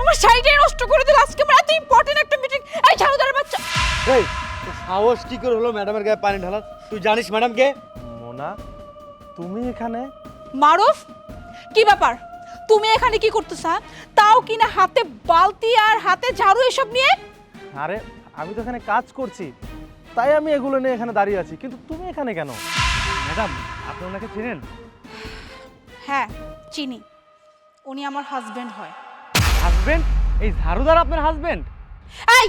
আমার শাড়িটাই নষ্ট করে দিল। আজকে আমার এত ইম্পর্টেন্ট একটা মিটিং এই ঝাড়ুদারের বাচ্চা। এই সাহস কি করে হলো ম্যাডামের গায়ে পানি ঢালার? তুই জানিস ম্যাডাম কে? মোনা তুমি এখানে? মারুফ কি ব্যাপার? তুমি এখানে কি করতেছ হ্যাঁ? তাও কিনা হাতে বালতি আর হাতে ঝাড়ু এসব নিয়ে? আরে আমি তো এখানে কাজ করছি। তাই আমি এগুলো নিয়ে এখানে দাঁড়িয়ে আছি। কিন্তু তুমি এখানে কেন? ম্যাডাম আপনি ওনাকে চেনেন? হ্যাঁ চিনি। উনি আমার হাজবেন্ড হয়। হাজবেন্ড এই ঝাড়ুদার আপনার হাজবেন্ড এই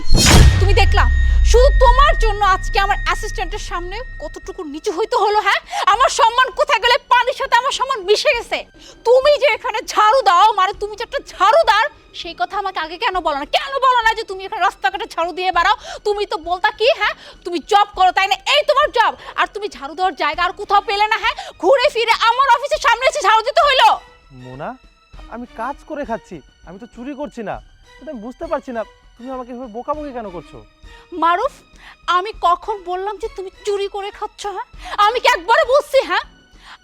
তুমি দেখলা শুধু তোমার জন্য আজকে আমার অ্যাসিস্ট্যান্টের সামনে কতটুকু নিচু হইতে হলো হ্যাঁ? আমার সম্মান কোথায় গেলে? পানির সাথে আমার সম্মান মিশে গেছে। তুমি যে এখানে ঝাড়ু দাও মানে তুমি যে একটা ঝাড়ুদার সেই কথা আমাকে আগে কেন বলো না? কেন বলো না যে তুমি এখানে রাস্তাঘাটে ঝাড়ু দিয়ে বেড়াও? তুমি তো বলতা কি হ্যাঁ? তুমি জব করো তাই না? এই তোমার জব আর তুমি ঝাড়ু দেওয়ার জায়গা আর কোথাও পেলে না হ্যাঁ? ঘুরে ফিরে আমার অফিসের সামনে এসে ঝাড়ু দিতে হইল। মোনা আমি কাজ করে খাচ্ছি। আমি তো চুরি করছি না। আমি বুঝতে পারছি না, তুমি আমাকে এভাবে বোকাবোকি কেন করছ? মারুফ, আমি কখন বললাম যে তুমি চুরি করে খাচ্ছ হ্যাঁ? আমি কি একবারে বলছি হ্যাঁ?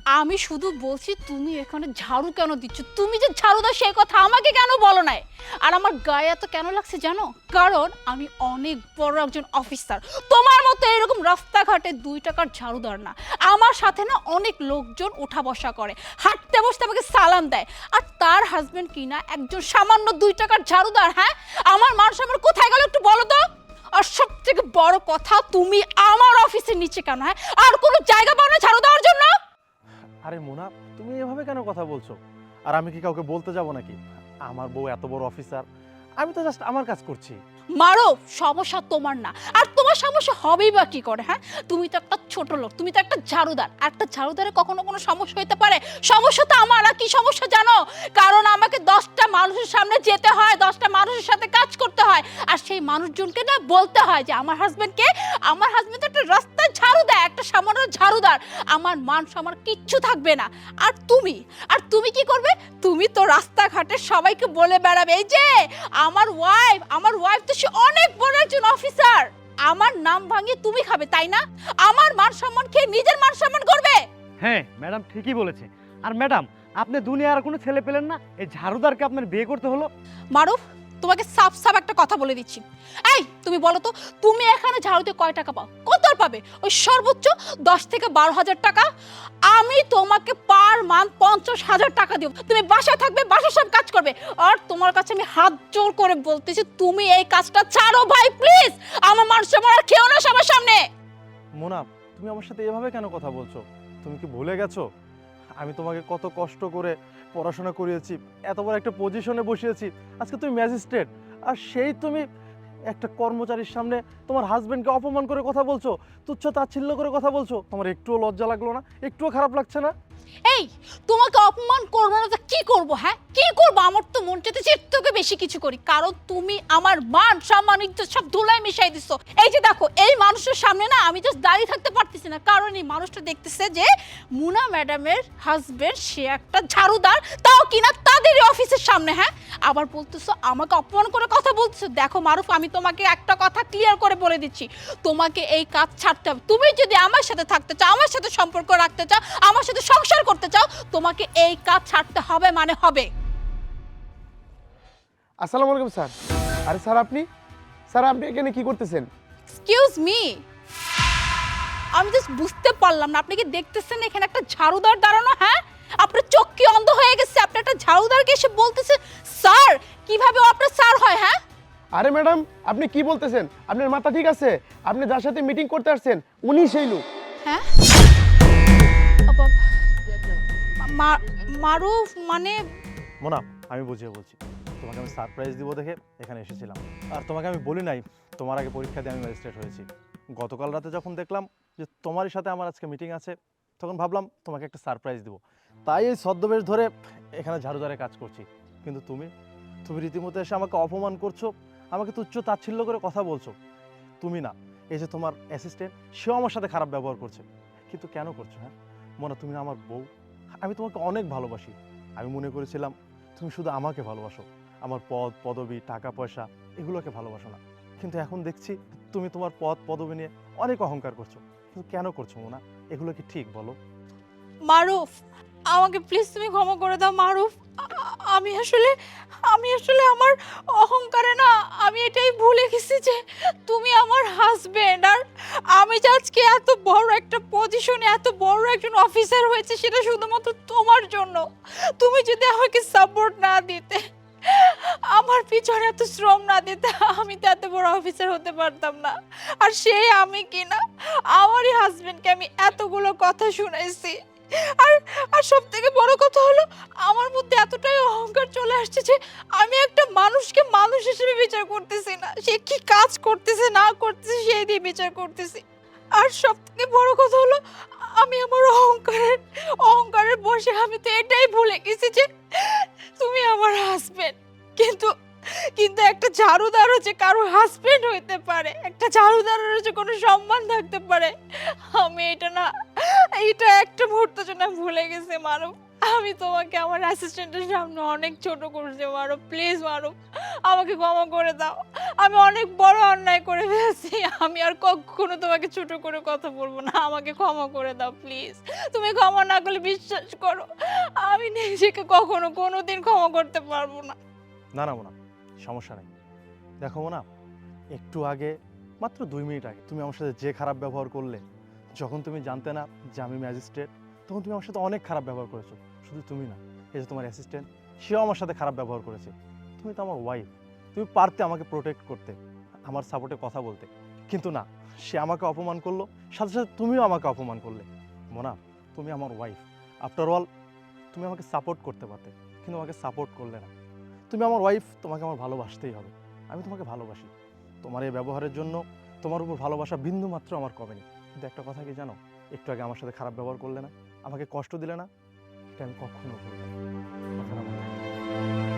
আমি শুধু বলছি তুমি এখানে ঝাড়ু কেন দিচ্ছ? তুমি যে ঝাড়ু দাও সেই কথা আমাকে কেন বলো নাই? আর আমার গায়ে এত কেন লাগছে জানো? কারণ আমি অনেক বড় একজন অফিসার। তোমার মতো এরকম রাস্তাঘাটে দুই টাকার ঝাড়ুদার না। আমার সাথে না অনেক লোকজন ওঠা বসা করে। হাঁটতে বসতে আমাকে সালাম দেয়। আর তার হাজবেন্ড কিনা একজন সামান্য দুই টাকার ঝাড়ুদার হ্যাঁ? আমার মানুষ আমার কোথায় গেল একটু বলো তো? আর সব থেকে বড় কথা, তুমি আমার অফিসের নিচে কেন হ্যাঁ? আর কোনো জায়গা পাও না ঝাড়ু দেওয়ার আরে মোনা, তুমি এভাবে কেন কথা বলছো? আর আমি কি কাউকে বলতে যাব নাকি? আমার বউ এত বড় অফিসার আমি তো জাস্ট আমার কাজ করছি। মারো, সমস্যা তোমার না। আর তোমার সমস্যা হবেই বা কি করে হ্যাঁ? তুমি তো একটা ছোট লোক, তুমি তো একটা ঝাড়ুদার। একটা ঝাড়ুদারে কখনো কোনো সমস্যা হতে পারে? সমস্যা তো আমার, আর কি সমস্যা জানো? কারণ আমাকে দশটা মানুষের সামনে যেতে হয়, দশটা মানুষের সাথে কাজ করতে হয়। আর সেই মানুষজনকে না বলতে হয় যে, আমার হাজব্যান্ডকে আমার হাজবেন্ড একটা রাস্তায় ঝাড়ু দেয়, একটা সামান্য ঝাড়ুদার। আমার মান আমার কিচ্ছু থাকবে না। আর তুমি? আর তুমি কি করবে? তুমি তো রাস্তাঘাটে সবাইকে বলে বেড়াবে, এই যে, আমার ওয়াইফ আমার ওয়াইফ তো সে অনেক বড় একজন অফিসার। আমার নাম ভাঙিয়ে তুমি খাবে তাই না? আমার মান সম্মান খেয়ে নিজের মান সম্মান করবে? হ্যাঁ ম্যাডাম ঠিকই বলেছে। আর ম্যাডাম আপনি দুনিয়ার আর কোনো ছেলে পেলেন না? এই ঝাড়ুদারকে আপনার বিয়ে করতে হলো। মারুফ তোমাকে সাফ সাফ একটা কথা বলে দিচ্ছি। এই, তুমি বলো তো, তুমি এখানে ঝাড়ুতে কয় টাকা পাও? কত পাবে? ওই সর্বোচ্চ দশ থেকে বারো হাজার টাকা। আমি তোমাকে পার মান্থ পঞ্চাশ হাজার টাকা দিব। তুমি বাসায় থাকবে বাসায় সব কাজ করবে। আর তোমার কাছে আমি হাত জোর করে বলতেছি, তুমি এই কাজটা ছাড়ো ভাই প্লিজ আমার মানুষ আর খেও না সবার সামনে। মোনা, তুমি আমার সাথে এভাবে কেন কথা বলছো? তুমি কি ভুলে গেছো? আমি তোমাকে কত কষ্ট করে পড়াশোনা করিয়েছি এত বড় একটা পজিশনে বসিয়েছি, আজকে তুমি ম্যাজিস্ট্রেট আর সেই তুমি একটা কর্মচারীর সামনে তোমার হাজব্যান্ডকে অপমান করে কথা বলছো তুচ্ছ তাচ্ছিল্য করে কথা বলছো, তোমার একটুও লজ্জা লাগল না, একটুও খারাপ লাগছে না? এই, তোমাকে অপমান করব না তো কি করব হ্যাঁ? কি করব? আমার তো মন চাইতে এর থেকে বেশি কিছু করি। কারণ তুমি আমার মান, সম্মান, ইজ্জত সব ধুলাই মিশাই দিছো। এই যে দেখো, এই মানুষের সামনে না আমি জাস্ট দাঁড়িয়ে থাকতে পারতেছি না। কারণ এই মানুষটা দেখতেছে যে মুনা ম্যাডামের হাজবেন্ড সে একটা ঝাড়ুদার, তাও কিনা তাদেরই অফিসের সামনে হ্যাঁ? আবার বলতেছো, আমাকে অপমান করে কথা বলতেছো? দেখো মারুফ, আমি তোমাকে একটা কথা ক্লিয়ার করে বলে দিচ্ছি। তোমাকে এই কাজ ছাড়তে হবে। তুমি যদি আমার সাথে থাকতে চাও, আমার সাথে সম্পর্ক রাখতে চাও, আমার সাথে সংসার করতে চাও তোমাকে এই কাজ ছাড়তে হবে মানে হবে। আসসালামু আলাইকুম স্যার। আরে স্যার আপনি? স্যার আপনি এখানে কি করতেছেন? এক্সকিউজ মি আমি জাস্ট বুঝতে পারলাম না আপনি কি দেখতেছেন এখানে একটা ঝাড়ুদার দাঁড়ানো? হ্যাঁ? আপনার চোখ কি অন্ধ হয়ে গেছে? আপনি একটা ঝাড়ুদারকে এসে বলতেছেন? স্যার কীভাবে ও আপনার স্যার হয় হ্যাঁ? আরে ম্যাডাম আপনি কি বলতেছেন? আপনার মাথা ঠিক আছে? আপনি যার সাথে মিটিং করতে আসছেন উনি সেই লোক। হ্যাঁ? মারুফ মানে? মোনা, আমি বুঝিয়ে বলছি। তোমাকে আমি সারপ্রাইজ দিব দেখে এখানে এসেছিলাম। আর তোমাকে আমি বলি নাই, তোমার আগে পরীক্ষা দিয়ে আমি ম্যাজিস্ট্রেট হয়েছি। গতকাল রাতে যখন দেখলাম যে তোমারই সাথে আমার আজকে মিটিং আছে, তখন ভাবলাম তোমাকে একটা সারপ্রাইজ দিব। তাই এই ছদ্মবেশ ধরে এখানে ঝাড়ুদারে কাজ করছি। কিন্তু তুমি তুমি রীতিমতো এসে আমাকে অপমান করছ, আমাকে তুচ্ছ তাচ্ছিল্য করে কথা বলছো। তুমি না, এই যে তোমার অ্যাসিস্ট্যান্ট সেও আমার সাথে খারাপ ব্যবহার করছে। কিন্তু কেন করছ হ্যাঁ? মনে, তুমি না আমার বউ আমি তোমাকে অনেক ভালোবাসি। আমি মনে করেছিলাম, তুমি শুধু আমাকে ভালোবাসো। আমার পদ, পদবী, টাকা, পয়সা, এগুলোকে ভালোবাসো না। কিন্তু এখন দেখছি তুমি তোমার পদ, পদবি নিয়ে অনেক অহংকার করছ। কিন্তু কেন করছ মোনা? এগুলো কি ঠিক বলো? মারুফ, আমাকে প্লিজ তুমি ক্ষমা করে দাও, মারুফ। আমি আসলে আমি আসলে আমার অহংকারে না, আমি এটাই ভুলে গেছি যে তুমি আমার হাজবেন্ড আর আমি যে আজকে এত বড় একটা পজিশনে এত বড় একজন অফিসার হয়েছে সেটা শুধুমাত্র তোমার জন্য। তুমি যদি আমাকে সাপোর্ট না দিতে, আমার পিছনে এত শ্রম না দিতে, আমি তো এত বড় অফিসার হতে পারতাম না। আর সেই আমি কি না আমারই হাজবেন্ডকে আমি এতগুলো কথা শুনাইছি আর আর সব থেকে বড় কথা হলো, আমার মধ্যে এতটাই অহংকার চলে আসছে যে আমি একটা মানুষকে মানুষ হিসেবে বিচার করতেছি না। সে কি কাজ করতেছে, না করতেছে সেই দিয়ে বিচার করতেছি। আর সব থেকে বড় কথা হলো, আমি আমার অহংকারের অহংকারের বসে আমি তো এটাই ভুলে গেছি যে তুমি আমার হাজবেন্ড কিন্তু কিন্তু একটা ঝাড়ুদারও যে কারও হাজবেন্ড হইতে পারে, একটা ঝাড়ুদারেরও যে কোনো সম্মান থাকতে পারে, আমি এটা না, এটা একটা মুহূর্তের জন্য ভুলে গেছি মারুফ। আমি তোমাকে আমার অ্যাসিস্ট্যান্টের সামনে অনেক ছোট করেছি মারুফ প্লিজ মারুফ, আমাকে ক্ষমা করে দাও। আমি অনেক বড় অন্যায় করে ফেলেছি, আমি আর কখনো তোমাকে ছোট করে কথা বলব না, আমাকে ক্ষমা করে দাও প্লিজ তুমি ক্ষমা না করলে বিশ্বাস করো, আমি নিজেকে কখনো কোনোদিন ক্ষমা করতে পারব না না না। সমস্যা নেই। দেখো মোনা, একটু আগে, মাত্র দুই মিনিট আগে, তুমি আমার সাথে যে খারাপ ব্যবহার করলে, যখন তুমি জানতে না যে আমি ম্যাজিস্ট্রেট, তখন তুমি আমার সাথে অনেক খারাপ ব্যবহার করেছ। শুধু তুমি না, এই যে তোমার অ্যাসিস্ট্যান্ট, সেও আমার সাথে খারাপ ব্যবহার করেছে। তুমি তো আমার ওয়াইফ তুমি পারতে আমাকে প্রোটেক্ট করতে, আমার সাপোর্টে কথা বলতে। কিন্তু না, সে আমাকে অপমান করল, সাথে সাথে তুমিও আমাকে অপমান করলে। মোনা, তুমি আমার ওয়াইফ আফটার অল তুমি আমাকে সাপোর্ট করতে পারতে, কিন্তু আমাকে সাপোর্ট করলে না। তুমি আমার ওয়াইফ তোমাকে আমার ভালোবাসতেই হবে। আমি তোমাকে ভালোবাসি। তোমার এই ব্যবহারের জন্য তোমার উপর ভালোবাসা বিন্দু মাত্র আমার কমেনি। কিন্তু একটা কথা কি জানো? একটু আগে আমার সাথে খারাপ ব্যবহার করলে না, আমাকে কষ্ট দিলে না, এটা আমি কখনো করি না।